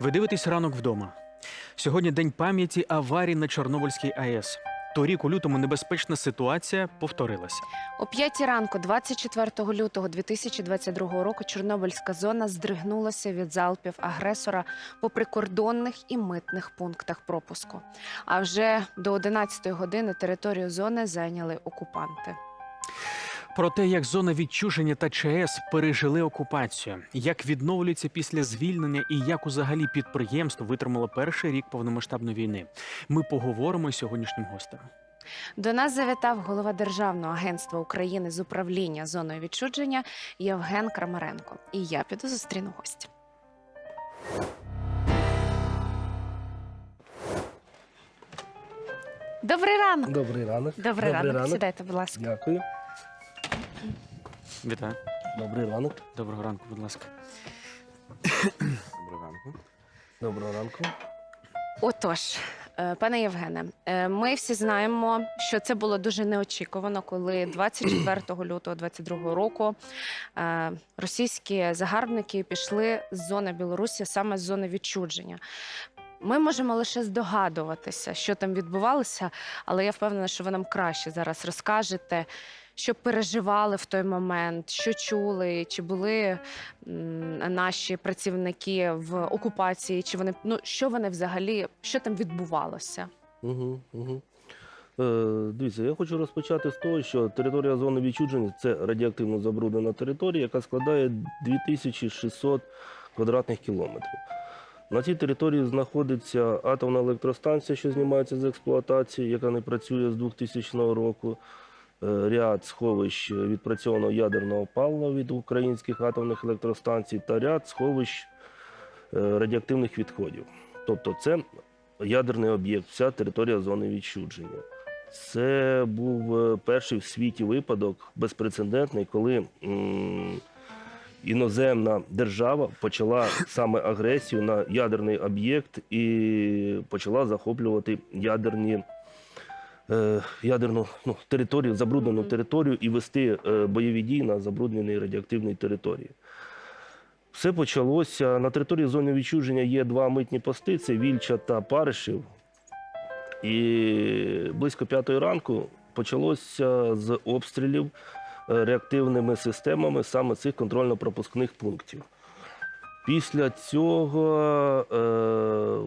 Ви дивитесь ранок вдома. Сьогодні день пам'яті аварій на Чорнобильській АЕС. Торік у лютому небезпечна ситуація повторилася. О п'ятій ранку, 24 лютого 2022 року, Чорнобильська зона здригнулася від залпів агресора по прикордонних і митних пунктах пропуску. А вже до 11 години територію зони зайняли окупанти. Про те, як зона відчуження та ЧАЕС пережили окупацію, як відновлюються після звільнення і як узагалі підприємство витримало перший рік повномасштабної війни. Ми поговоримо з сьогоднішнім гостем. До нас завітав голова Державного агентства України з управління зоною відчудження Євген Крамаренко. І я піду зустріну гостя. Добрий ранок. Добрий ранок. Добрий, ранок. Сідайте, будь ласка. Дякую. Вітаю. Добрий ранок. Доброго ранку, будь ласка. Доброго ранку. Доброго ранку. Отож, е, пане Євгене, е, ми всі знаємо, що це було дуже неочікувано, коли 24 лютого 22 року е, російські загарбники пішли з зони Білорусі, саме з зони відчудження. Ми можемо лише здогадуватися, що там відбувалося, але я впевнена, що ви нам краще зараз розкажете, що переживали в той момент, що чули, чи були наші працівники в окупації, чи вони ну що вони взагалі, що там відбувалося? Угу, угу. Е, дивіться, я хочу розпочати з того, що територія зони відчудження це радіоактивно забруднена територія, яка складає 2600 квадратних кілометрів. На цій території знаходиться атомна електростанція, що знімається з експлуатації, яка не працює з 2000 року. Е, Ряд сховищ відпрацьованого ядерного палива від українських атомних електростанцій та ряд сховищ е, радіоактивних відходів. Тобто це ядерний об'єкт, вся територія зони відчудження. Це був е, перший в світі випадок безпрецедентний, коли іноземна держава почала саме агресію на ядерний об'єкт і почала захоплювати ядерні. Е, Ядерну ну, територію, забруднену територію і вести е, бойові дії на забрудненій радіоактивній території. Все почалося на території зони відчуження є два митні пости: це Вільча та Паришів. І близько п'ятої ранку почалося з обстрілів е, реактивними системами саме цих контрольно-пропускних пунктів. Після цього е,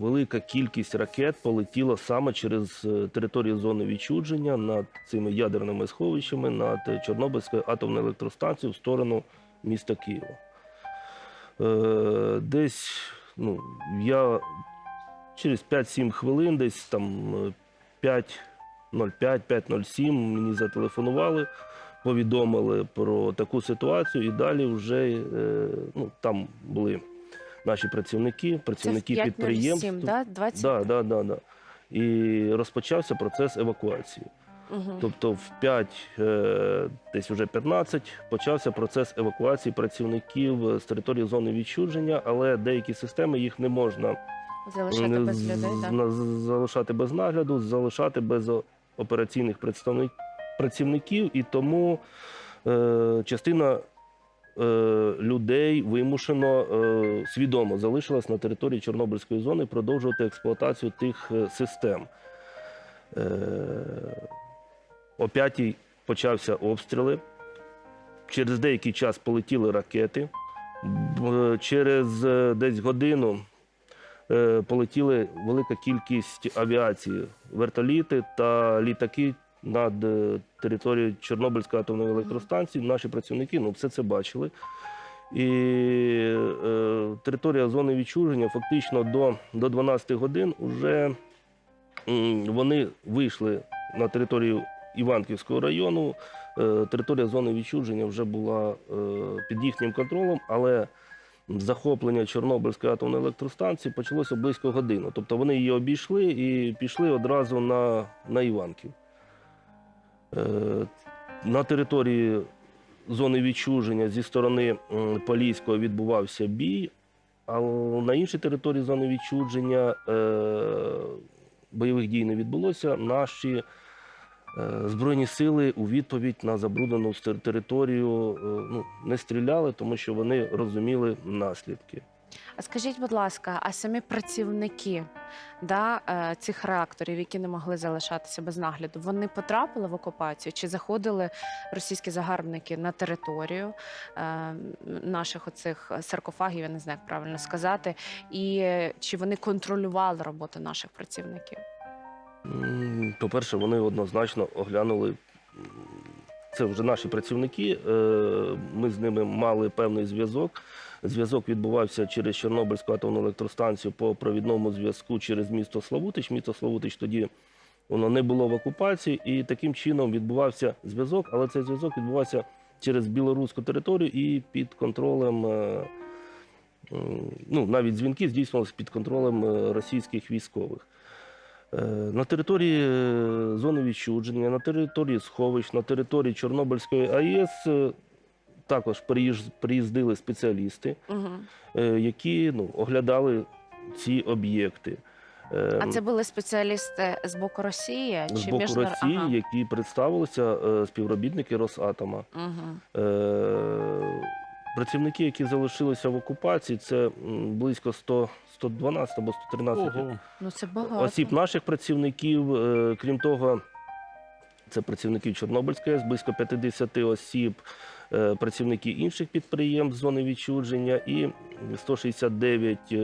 велика кількість ракет полетіла саме через е, територію зони відчудження над цими ядерними сховищами, над Чорнобильською атомною електростанцією в сторону міста Києва. Е, десь ну, я через 5-7 хвилин, десь там е, 5.05, 5.07 мені зателефонували, повідомили про таку ситуацію, і далі вже е, ну, там були наші працівники, працівники це в 5.07, підприємств. да? 20? Да, да, да, да. І розпочався процес евакуації. Угу. Тобто в 5, е, десь вже 15, почався процес евакуації працівників з території зони відчудження, але деякі системи їх не можна Залишати не без людей, так? залишати без нагляду, залишати без операційних представник, працівників, і тому е, частина е, людей вимушено е, свідомо залишилась на території Чорнобильської зони продовжувати експлуатацію тих е, систем. Е, о п'ятій почався обстріли. Через деякий час полетіли ракети. Через е, десь годину е, полетіли велика кількість авіації, вертоліти та літаки над е, територією Чорнобильської атомної електростанції. Наші працівники ну, все це бачили. І е, територія зони відчуження фактично до, до 12 годин вже м, вони вийшли на територію Іванківського району. Е, Територія зони відчуження вже була е, під їхнім контролем, але захоплення Чорнобильської атомної електростанції почалося близько години. Тобто вони її обійшли і пішли одразу на, на Іванків. Е, На території зони відчуження зі сторони Поліського відбувався бій, а на іншій території зони відчуження е, бойових дій не відбулося. Наші Е, Збройні сили у відповідь на забруднену територію ну, не стріляли, тому що вони розуміли наслідки. А скажіть, будь ласка, а самі працівники да, е, цих реакторів, які не могли залишатися без нагляду, вони потрапили в окупацію? Чи заходили російські загарбники на територію е, наших оцих саркофагів, я не знаю, як правильно сказати, і чи вони контролювали роботу наших працівників? По-перше, вони однозначно оглянули. Це вже наші працівники. е, Ми з ними мали певний зв'язок. Зв'язок відбувався через Чорнобильську атомну електростанцію по провідному зв'язку через місто Славутич. Місто Славутич тоді воно не було в окупації, і таким чином відбувався зв'язок, але цей зв'язок відбувався через білоруську територію і під контролем. е, Ну, навіть дзвінки здійснювалися під контролем е, російських військових. Е, На території е, зони відчудження, на території сховищ, на території Чорнобильської АЕС е, також приїздили спеціалісти, Угу. які ну, оглядали ці об'єкти. А це були спеціалісти з боку Росії з чи боку міжнар- Росії, Ага. які представилися співробітники Росатома. Угу. Е, Працівники, які залишилися в окупації, це близько 100, 112 або 113 Ого. Ну це багато. осіб наших працівників. Е, Крім того, це працівників Чорнобильської АЕС, близько 50 осіб, е, працівники інших підприємств зони відчудження і 169 е,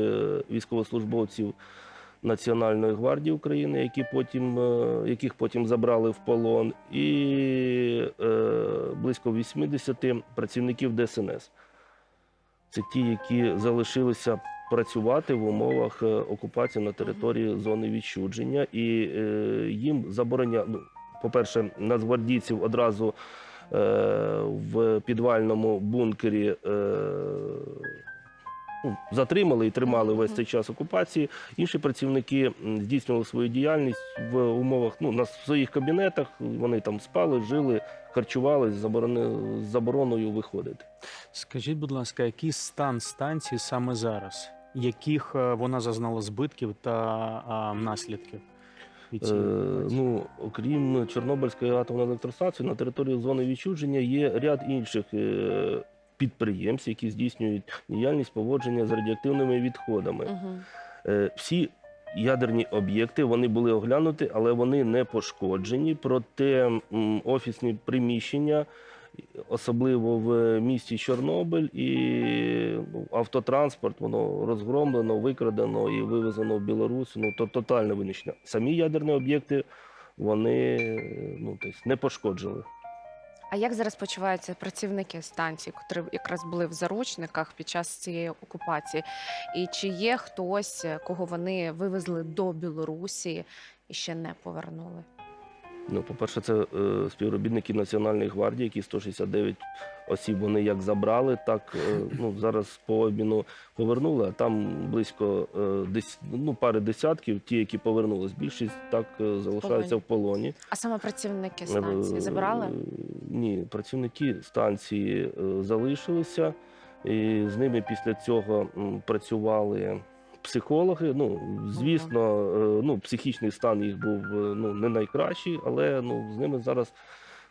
військовослужбовців Національної гвардії України, які потім, е, яких потім забрали в полон, і е, близько 80 працівників ДСНС. Це ті, які залишилися працювати в умовах е, окупації на території зони відчудження, і е, їм забороня. Ну, по-перше, нацгвардійців одразу е, в підвальному бункері е, затримали і тримали весь цей час окупації. Інші працівники здійснювали свою діяльність в умовах ну, на своїх кабінетах. Вони там спали, жили, харчувалися з забороною виходити. Скажіть, будь ласка, який стан станції саме зараз? Яких е, вона зазнала збитків та а, наслідків? Е, ну, окрім Чорнобильської атомної електростанції, на території зони відчудження є ряд інших е, підприємств, які здійснюють діяльність поводження з радіоактивними відходами. Угу. Е, всі ядерні об'єкти вони були оглянуті, але вони не пошкоджені. Проте офісні приміщення, особливо в місті Чорнобиль, і ну, автотранспорт, воно розгромлено, викрадено і вивезено в Білорусь. Ну то тотальне винищення. Самі ядерні об'єкти вони ну, тобто, не пошкоджили. А як зараз почуваються працівники станції, котрі якраз були в заручниках під час цієї окупації? І чи є хтось, кого вони вивезли до Білорусі і ще не повернули? Ну, по-перше, це е, співробітники Національної гвардії, які 169 осіб вони як забрали, так е, ну, зараз по обміну повернули, а там близько е, десь, ну, пари десятків, ті, які повернулись. Більшість так е, залишаються в полоні. А саме працівники станції Е, забрали? Ні, працівники станції е, залишилися, і з ними після цього м, працювали психологи. Ну, звісно, е, ну, психічний стан їх був е, ну, не найкращий, але ну, з ними зараз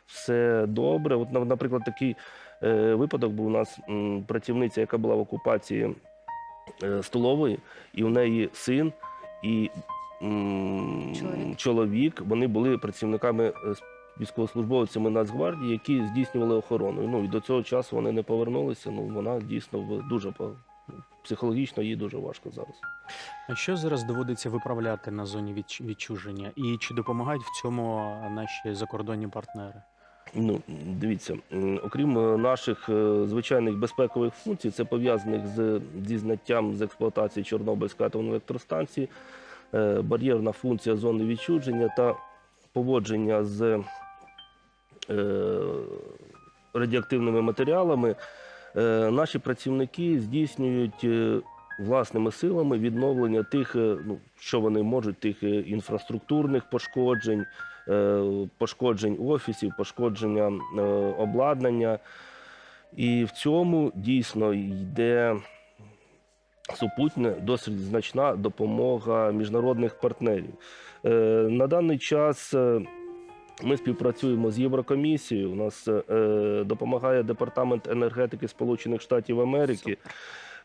все добре. От, наприклад, такий е, випадок був у нас працівниця, яка була в окупації столової, і у неї син і Чоловік. чоловік. Вони були працівниками військовослужбовцями Нацгвардії, які здійснювали охорону. Ну і до цього часу вони не повернулися. Ну вона дійсно в дуже психологічно їй дуже важко зараз. А що зараз доводиться виправляти на зоні відч- відчуження? І чи допомагають в цьому наші закордонні партнери? Ну, дивіться, м, окрім е, наших е, звичайних безпекових функцій, це пов'язаних з зі зняттям з експлуатації Чорнобильської атомної електростанції, е, бар'єрна функція зони відчудження та поводження з е, радіоактивними матеріалами. Е, Наші працівники здійснюють е, власними силами відновлення тих, е, ну, що вони можуть, тих інфраструктурних пошкоджень, пошкоджень офісів, пошкодження обладнання. І в цьому дійсно йде супутня, досить значна допомога міжнародних партнерів. На даний час ми співпрацюємо з Єврокомісією. У нас е, допомагає Департамент енергетики Сполучених Штатів Америки. Супер.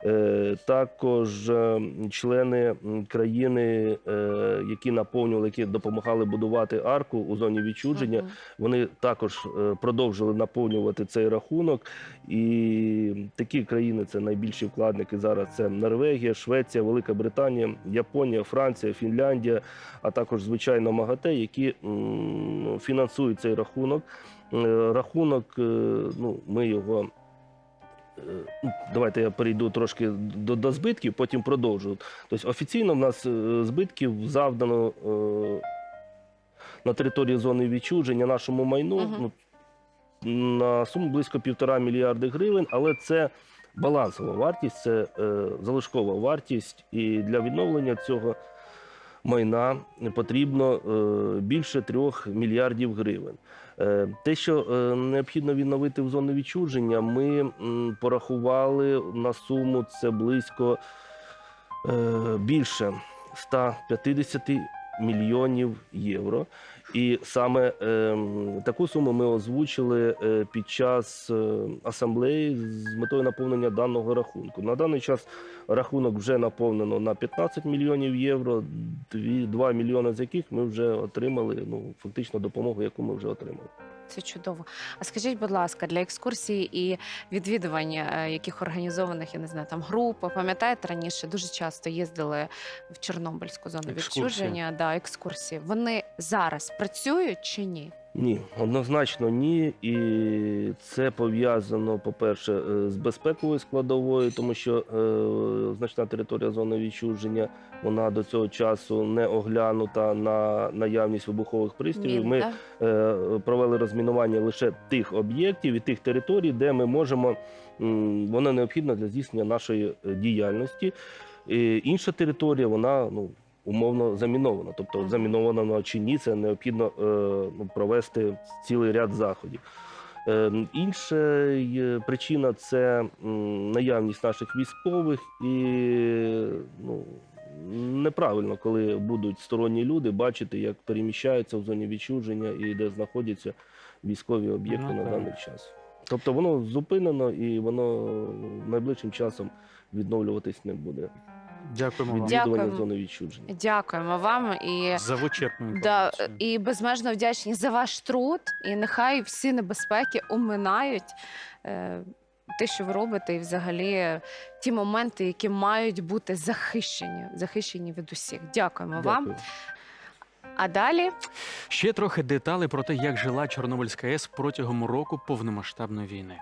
Е, Також е, члени країни, е, які наповнювали, які допомагали будувати арку у зоні відчуження, вони також продовжили наповнювати цей рахунок. І такі країни це найбільші вкладники зараз. Це Норвегія, Швеція, Велика Британія, Японія, Франція, Фінляндія, а також звичайно МАГАТЕ, які фінансують цей рахунок. Рахунок, ну ми його. Е, Давайте я перейду трошки до, до збитків, потім продовжу. Тобто офіційно в нас е, збитків завдано е, на території зони відчуження нашому майну Мгм. ну, на суму близько півтора мільярди гривень, але це балансова вартість, це е, залишкова вартість. І для відновлення цього майна потрібно е, більше трьох мільярдів гривень. Е, те, що е, необхідно відновити в зону відчуження, ми порахували на суму це близько більше 150 мільйонів євро. І саме е, таку суму ми озвучили е, під час е, асамблеї з метою наповнення даного рахунку. На даний час рахунок вже наповнено на 15 мільйонів євро, 2 мільйони з яких ми вже отримали. Ну фактично допомогу, яку ми вже отримали. Це чудово. А скажіть, будь ласка, для екскурсії і відвідування е, яких організованих, я не знаю, там груп, пам'ятаєте, раніше дуже часто їздили в Чорнобильську зону Екскурсії. відчуження, да, екскурсії. Вони зараз працюють чи ні? Ні, однозначно ні. І це пов'язано, по-перше, е, з безпековою складовою, тому що е, значна територія зони відчуження вона до цього часу не оглянута на наявність вибухових пристроїв. Ми е, провели розмінування лише тих об'єктів і тих територій, де ми можемо м, воно необхідно для здійснення нашої е, діяльності. І інша територія, вона ну. Умовно замінована, тобто Мгм. замінована вона чи ні, це необхідно е, ну, провести цілий ряд заходів. Е, інша причина це наявність наших військових і ну, неправильно, коли будуть сторонні люди бачити, як переміщаються в зоні відчуження і де знаходяться військові об'єкти Ну, на даний час. Тобто воно зупинено і воно найближчим часом відновлюватись не буде. Дякуємо вам Відвідування Дякуємо. зони відчуження. Дякуємо вам і. за вичерпну Да, інформацію. і безмежно вдячні за ваш труд. І нехай всі небезпеки оминають е, те, що ви робите, і взагалі ті моменти, які мають бути захищені, захищені від усіх. Дякуємо вам. Дякую. А далі Ще трохи деталей про те, як жила Чорнобильська АЕС протягом року повномасштабної війни.